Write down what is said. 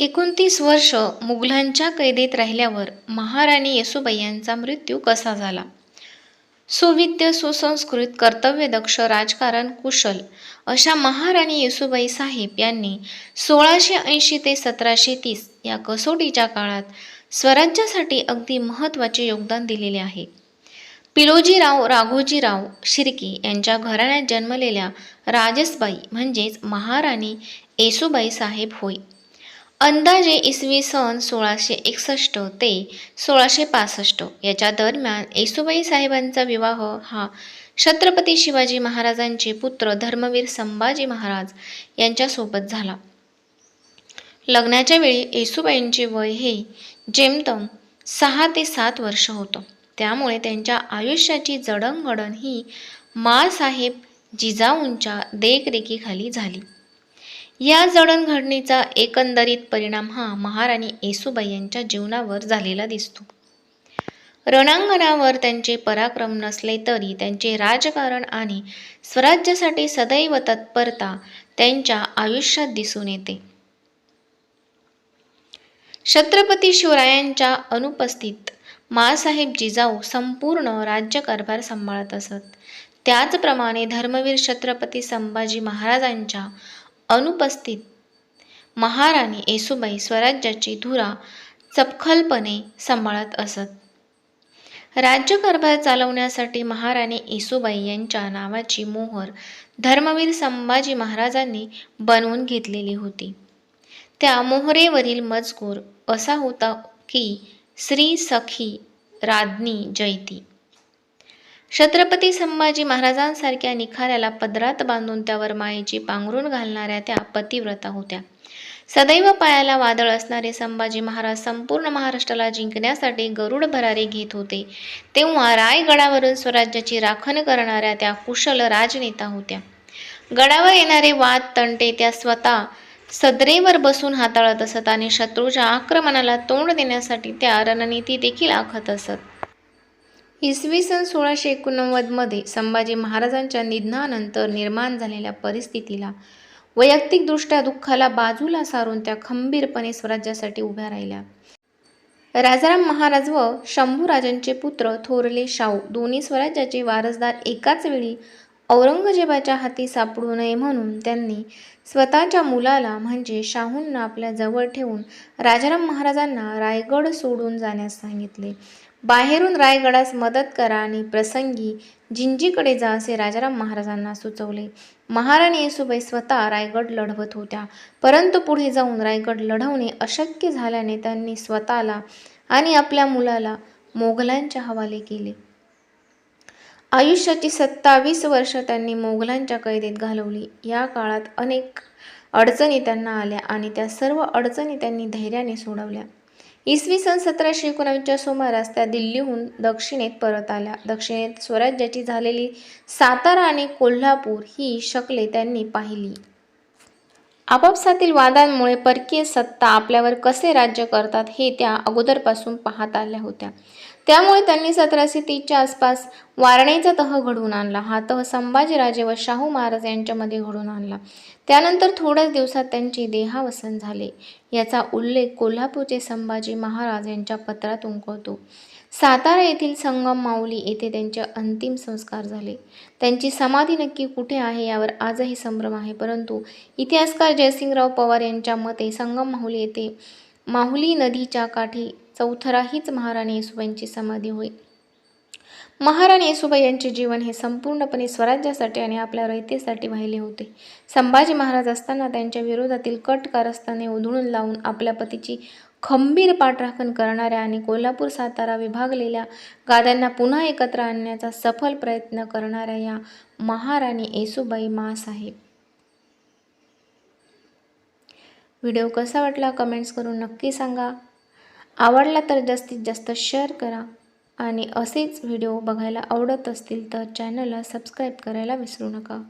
एकोणतीस वर्ष मुघलांच्या कैदेत राहिल्यावर महाराणी येसुबाई यांचा मृत्यू कसा झाला? सुविद्य सुसंस्कृत कर्तव्यदक्ष राजकारण कुशल अशा महाराणी येसुबाई साहेब यांनी सोळाशे ऐंशी ते सतराशे तीस या कसोटीच्या काळात स्वराज्यासाठी अगदी महत्त्वाचे योगदान दिलेले आहे. पिलोजीराव राघोजीराव शिर्के यांच्या घराण्यात जन्मलेल्या राजसबाई म्हणजेच महाराणी येसुबाई साहेब होय. अंदाजे इसवी सन सोळाशे एकसष्ट ते सोळाशे पासष्ट याच्या दरम्यान येसुबाई साहेबांचा विवाह हा छत्रपती शिवाजी महाराजांचे पुत्र धर्मवीर संभाजी महाराज यांच्यासोबत झाला. लग्नाच्या वेळी येसुबाईंचे वय हे जेमतम सहा ते सात वर्ष होतं. त्यामुळे त्यांच्या आयुष्याची जडणघडण ही माळसाहेब जिजाऊंच्या देखरेखीखाली झाली. या जडणघडणीचा एकंदरीत परिणाम हा महाराणी येसुबाई यांच्या जीवनावर झालेला दिसतो. रणांगणावर त्यांचे पराक्रम नसले तरी त्यांचे राजकारण आणि स्वराज्यासाठी सदैव तत्परता त्यांच्या आयुष्यात दिसून येते. छत्रपती शिवरायांच्या अनुपस्थित माँसाहेब जिजाऊ संपूर्ण राज्यकारभार सांभाळत असत. त्याचप्रमाणे धर्मवीर छत्रपती संभाजी महाराजांच्या अनुपस्थित. महाराणी येसुबाई स्वराज्याची धुरा चपखलपणे सांभाळत असत. राज्यकारभार चालवण्यासाठी महाराणी येसुबाई यांच्या नावाची मोहर धर्मवीर संभाजी महाराजांनी बनवून घेतलेली होती. त्या मोहरेवरील मजकूर असा होता की श्री सखी राज्ञी जयती. छत्रपती संभाजी महाराजांसारख्या निखाऱ्याला पदरात बांधून त्यावर मायेची पांघरून घालणाऱ्या त्या पतिव्रता होत्या. सदैव पायाला वादळ असणारे संभाजी महाराज संपूर्ण महाराष्ट्राला जिंकण्यासाठी गरुड भरारी घेत होते. तेव्हा रायगडावरून स्वराज्याची राखण करणाऱ्या त्या कुशल राजनेता होत्या. गडावर येणारे वाद तंटे त्या स्वतः सदरेवर बसून हाताळत असत आणि शत्रूच्या आक्रमणाला तोंड देण्यासाठी त्या रणनीती देखील आखत असत. इसवी सन सोळाशे एकोणनव्वदमध्ये संभाजी महाराजांच्या निधनानंतर निर्माण झालेल्या परिस्थितीला वैयक्तिकदृष्ट्या दुःखाला बाजूला सारून त्या खंबीरपणे स्वराज्यासाठी उभ्या राहिल्या. राजाराम महाराज व शंभूराजांचे पुत्र थोरले शाहू दोन्ही स्वराज्याचे वारसदार एकाच वेळी औरंगजेबाच्या हाती सापडू नये म्हणून त्यांनी स्वतःच्या मुलाला म्हणजे शाहूंना आपल्या जवळ ठेवून राजाराम महाराजांना रायगड सोडून जाण्यास सांगितले. बाहेरून रायगडास मदत करा आणि प्रसंगी जिंजीकडे जा असे राजाराम महाराजांना सुचवले. महाराणी येसुबाई स्वतः रायगड लढवत होत्या. परंतु पुढे जाऊन रायगड लढवणे अशक्य झाल्याने त्यांनी स्वतःला आणि आपल्या मुलाला मोगलांच्या हवाले केले. आयुष्याची सत्तावीस वर्ष त्यांनी मोगलांच्या कैदेत घालवली. या काळात अनेक अडचणी त्यांना आल्या आणि त्या सर्व अडचणी त्यांनी धैर्याने सोडवल्या. इसवी सन सतराशे एकोणावीसच्या सुमारास त्या दिल्लीहून दक्षिणेत परत आल्या. दक्षिणेत स्वराज्याची झालेली सातारा आणि कोल्हापूर ही शकले त्यांनी पाहिली. आपापसातील वादांमुळे परकीय सत्ता आपल्यावर कसे राज्य करतात हे त्या अगोदरपासून पाहत आल्या होत्या. त्यामुळे त्यांनी सतराशे तीसच्या आसपास वारणेचा तह घडवून आणला. हा तह संभाजीराजे व शाहू महाराज यांच्यामध्ये घडवून आणला. त्यानंतर थोड्याच दिवसात त्यांचे देहावसन झाले. याचा उल्लेख कोल्हापूरचे संभाजी महाराज यांच्या पत्रात उमकळतो सातारा येथील संगम माऊली येथे त्यांचे अंतिम संस्कार झाले. त्यांची समाधी नक्की कुठे आहे यावर आजही संभ्रम आहे. परंतु इतिहासकार जयसिंगराव पवार यांच्या मते संगम माहुली येथे माहुली नदीच्या काठी चौथरा हीच महाराणी येसुबाईंची समाधी होय. महाराणी येसुबाई यांचे जीवन हे संपूर्णपणे स्वराज्यासाठी आणि आपल्या रयतेसाठी वाहिले होते. संभाजी महाराज असताना त्यांच्या विरोधातील कट कारस्थाने उधळून लावून आपल्या पतीची खंबीर पाठराखण करणाऱ्या आणि कोल्हापूर सातारा विभागलेल्या गाद्यांना पुन्हा एकत्र आणण्याचा सफल प्रयत्न करणाऱ्या या महाराणी येसुबाई मासाहेब. व्हिडिओ कसा वाटला कमेंट्स करून नक्की सांगा. आवडला तर जास्तीत जास्त शेअर करा. आणि असेच व्हिडिओ बघायला आवडत असतील तर चॅनलला सबस्क्राईब करायला विसरू नका.